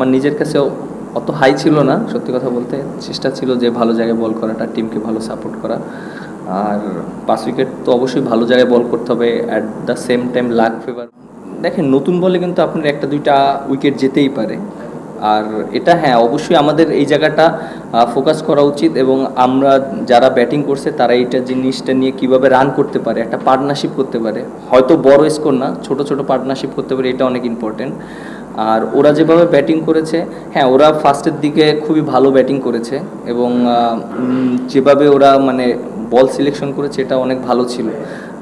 আমার নিজের কাছেও অত হাই ছিল না, সত্যি কথা বলতে চেষ্টা ছিল যে ভালো জায়গায় বল করাটা টিমকে ভালো সাপোর্ট করা। আর পাঁচ উইকেট তো অবশ্যই ভালো জায়গায় বল করতে হবে at the same time luck favour দেখেন, নতুন বলে কিন্তু আপনার একটা, দুইটা উইকেট যেতেই পারে। আর এটা হ্যাঁ অবশ্যই আমাদের এই জায়গাটা ফোকাস করা উচিত এবং আমরা যারা ব্যাটিং করছে, তারা এইটা জিনিসটা নিয়ে কীভাবে রান করতে পারে, একটা পার্টনারশিপ করতে পারে। হয়তো বড় স্কোর না, ছোট ছোট পার্টনারশিপ করতে পারে, এটা অনেক ইম্পর্টেন্ট আর ওরা যেভাবে ব্যাটিং করেছে হ্যাঁ ওরা ফার্স্টের দিকে খুবই ভালো ব্যাটিং করেছে এবং যেভাবে ওরা মানে বল সিলেকশন করেছে এটা অনেক ভালো ছিল।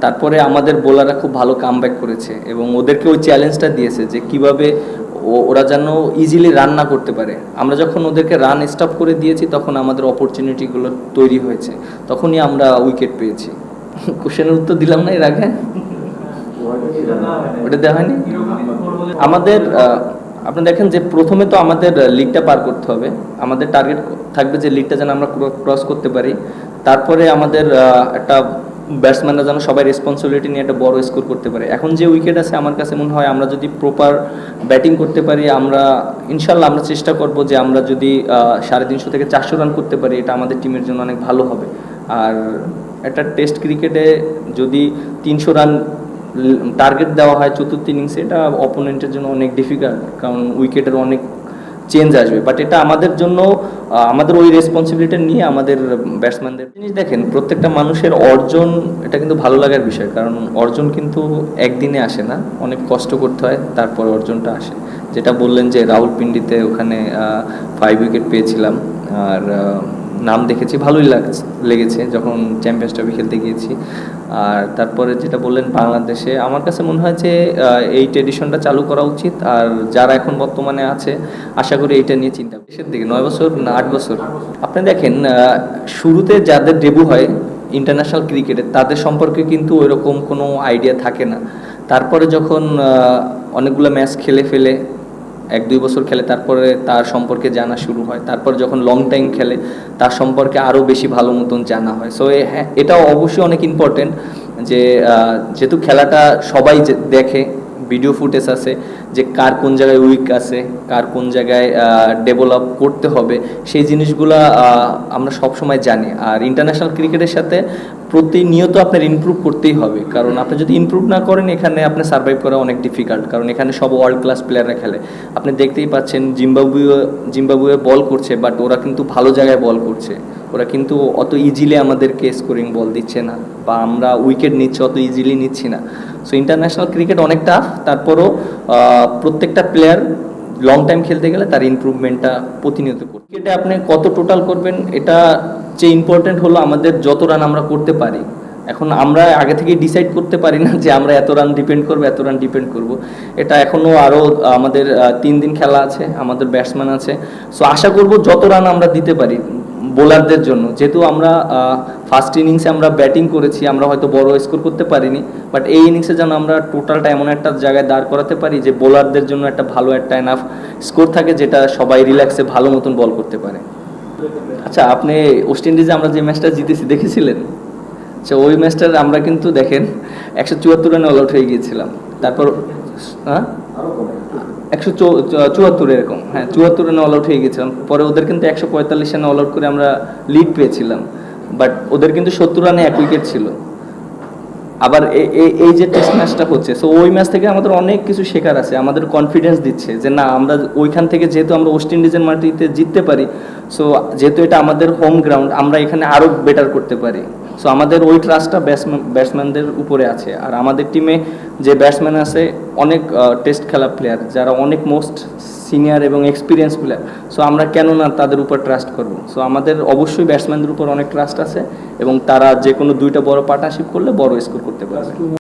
তারপরে আমাদের বোলাররা খুব ভালো কামব্যাক করেছে এবং ওদেরকে ওই চ্যালেঞ্জটা দিয়েছে যে কীভাবে ওরা যেন ইজিলি রান না করতে পারে। আমরা যখন ওদেরকে রান স্টপ করে দিয়েছি তখন আমাদের অপরচুনিটিগুলো তৈরি হয়েছে। তখনই আমরা উইকেট পেয়েছি। কোশ্চেনের উত্তর দিলাম না এর আগে? ওটা দেওয়া হয়নি? আমাদের আপনি দেখেন যে প্রথমে তো আমাদের লিগটা পার করতে হবে। আমাদের টার্গেট থাকবে যে লিগটা যেন আমরা ক্রস করতে পারি। তারপরে আমাদের একটা ব্যাটসম্যানরা যেন সবাই রেসপন্সিবিলিটি নিয়ে একটা বড় স্কোর করতে পারে। এখন যে উইকেট আছে, আমার কাছে মনে হয় আমরা যদি প্রপার ব্যাটিং করতে পারি, আমরা, ইনশাল্লাহ আমরা চেষ্টা করব যে আমরা যদি সাড়ে তিনশো থেকে চারশো রান করতে পারি, এটা আমাদের টিমের জন্য অনেক ভালো হবে। আর একটা টেস্ট ক্রিকেটে যদি তিনশো রান টার্গেট দেওয়া হয় চতুর্থ ইনিংসে এটা অপোনেন্টের জন্য অনেক ডিফিকাল্ট কারণ উইকেটের অনেক চেঞ্জ আসবে। বাট এটা আমাদের জন্য আমাদের ওই রেসপন্সিবিলিটি নিয়ে আমাদের ব্যাটসম্যানদের জিনিস দেখেন, প্রত্যেকটা মানুষের অর্জন, এটা কিন্তু ভালো লাগার বিষয়, কারণ অর্জন কিন্তু একদিনে আসে না, অনেক কষ্ট করতে হয়, তারপর অর্জনটা আসে। যেটা বললেন যে রাহুল পিন্ডিতে ওখানে ফাইভ উইকেট পেয়েছিলাম, আর নাম দেখেছি, ভালোই লাগছে, লেগেছে যখন চ্যাম্পিয়ন্স ট্রফি খেলতে গিয়েছি। আর তারপরে যেটা বললেন বাংলাদেশে, আমার কাছে মনে হয় যে এই ট্রেডিশনটা চালু করা উচিত। আর যারা এখন বর্তমানে আছে, আশা করি এইটা নিয়ে চিন্তা দেশের দিকে নয় বছর না আট বছর? আপনি দেখেন শুরুতে যাদের ডেবু হয় ইন্টারন্যাশনাল ক্রিকেটে তাদের সম্পর্কে কিন্তু ওইরকম কোনো আইডিয়া থাকে না। তারপরে যখন অনেকগুলো ম্যাচ খেলে ফেলে এক দুই বছর খেলে, তারপরে তার সম্পর্কে জানা শুরু হয়। তারপর যখন লং টাইম খেলে, তার সম্পর্কে আরও বেশি ভালো মতন জানা হয়। সো হ্যাঁ এটা অবশ্যই অনেক ইম্পর্টেন্ট যে যেহেতু খেলাটা সবাই দেখে ভিডিও ফুটেজ আছে যে কার কোন জায়গায় উইক আছে, কার কোন জায়গায় ডেভেলপ করতে হবে, সেই জিনিসগুলা আমরা সব সময় জানি। আর ইন্টারন্যাশনাল ক্রিকেটের সাথে প্রতিনিয়ত আপনার ইমপ্রুভ করতেই হবে। কারণ আপনি যদি ইমপ্রুভ না করেন, এখানে আপনি সার্ভাইভ করা অনেক ডিফিকাল্ট কারণ এখানে সব ওয়ার্ল্ড ক্লাস প্লেয়াররা খেলে। আপনি দেখতেই পাচ্ছেন, জিম্বাবুয়ে জিম্বাবুয়ে বল করছে বাট ওরা কিন্তু ভালো জায়গায় বল করছে। ওরা কিন্তু অত ইজিলি আমাদেরকে স্কোরিং বল দিচ্ছে না বা আমরা উইকেট নিচ্ছি, অত ইজিলি নিচ্ছি না। সো ইন্টারন্যাশনাল ক্রিকেট অনেক টাফ তারপরও প্রত্যেকটা প্লেয়ার লং টাইম খেলতে গেলে তার ইমপ্রুভমেন্টটা প্রতিনিয়ত করতে ক্রিকেটে আপনি কত টোটাল করবেন, এটা যে ইম্পর্টেন্ট হলো আমাদের যত রান আমরা করতে পারি। এখন আমরা আগে থেকে ডিসাইড করতে পারি না যে আমরা এত রান ডিপেন্ড করব, এত রান ডিপেন্ড করব। এটা এখনও আরও আমাদের তিন দিন খেলা আছে, আমাদের ব্যাটসম্যান আছে। সো আশা করব যত রান আমরা দিতে পারি বোলারদের জন্য। যেহেতু আমরা ফার্স্ট ইনিংসে আমরা ব্যাটিং করেছি, আমরা হয়তো বড় স্কোর করতে পারিনি বাট এই ইনিংসে যেন আমরা টোটালটা এমন একটা জায়গায় দাঁড় করাতে পারি যে বোলারদের জন্য একটা ভালো একটা এনাফ স্কোর থাকে যেটা সবাই রিল্যাক্সে ভালো মতন বল করতে পারে। আচ্ছা আপনি ওয়েস্ট ইন্ডিজে আমরা যে ম্যাচটা জিতেছি, দেখেছিলেন? আচ্ছা ওই ম্যাচটার আমরা কিন্তু দেখেন, একশো চুয়াত্তর রানে অল আউট হয়ে গিয়েছিলাম। তারপর হ্যাঁ? একশো চুয়াত্তর এরকম। হ্যাঁ চুয়াত্তর রানে আউট হয়ে গেছিলাম পরে ওদের কিন্তু একশো পঁয়তাল্লিশ রানে অল আউট করে আমরা লিড পেয়েছিলাম। বাট ওদের কিন্তু সত্তর রানে এক উইকেট ছিল। আবার এই যে টেস্ট ম্যাচটা হচ্ছে সো ওই ম্যাচ থেকে আমাদের অনেক কিছু শেখার আছে। আমাদের কনফিডেন্স দিচ্ছে যে না, আমরা ওইখান থেকে যেহেতু আমরা ওয়েস্ট ইন্ডিজের মাটিতে জিততে পারি সো যেহেতু এটা আমাদের হোম গ্রাউন্ড আমরা এখানে আরও বেটার করতে পারি। সো আমাদের ওই ট্রাস্টটা ব্যাটসম্যান ব্যাটসম্যানদের উপরে আছে। আর আমাদের টিমে যে ব্যাটসম্যান আছে, অনেক টেস্ট খেলা প্লেয়ার যারা অনেক মোস্ট সিনিয়র এবং এক্সপিরিয়েন্স প্লেয়ার সো আমরা কেন না তাদের উপর ট্রাস্ট করব? সো আমাদের অবশ্যই ব্যাটসম্যানদের উপর অনেক ট্রাস্ট আছে এবং তারা যে কোনো দুইটা বড় পার্টনারশিপ করলে বড় স্কোর করতে পারবে।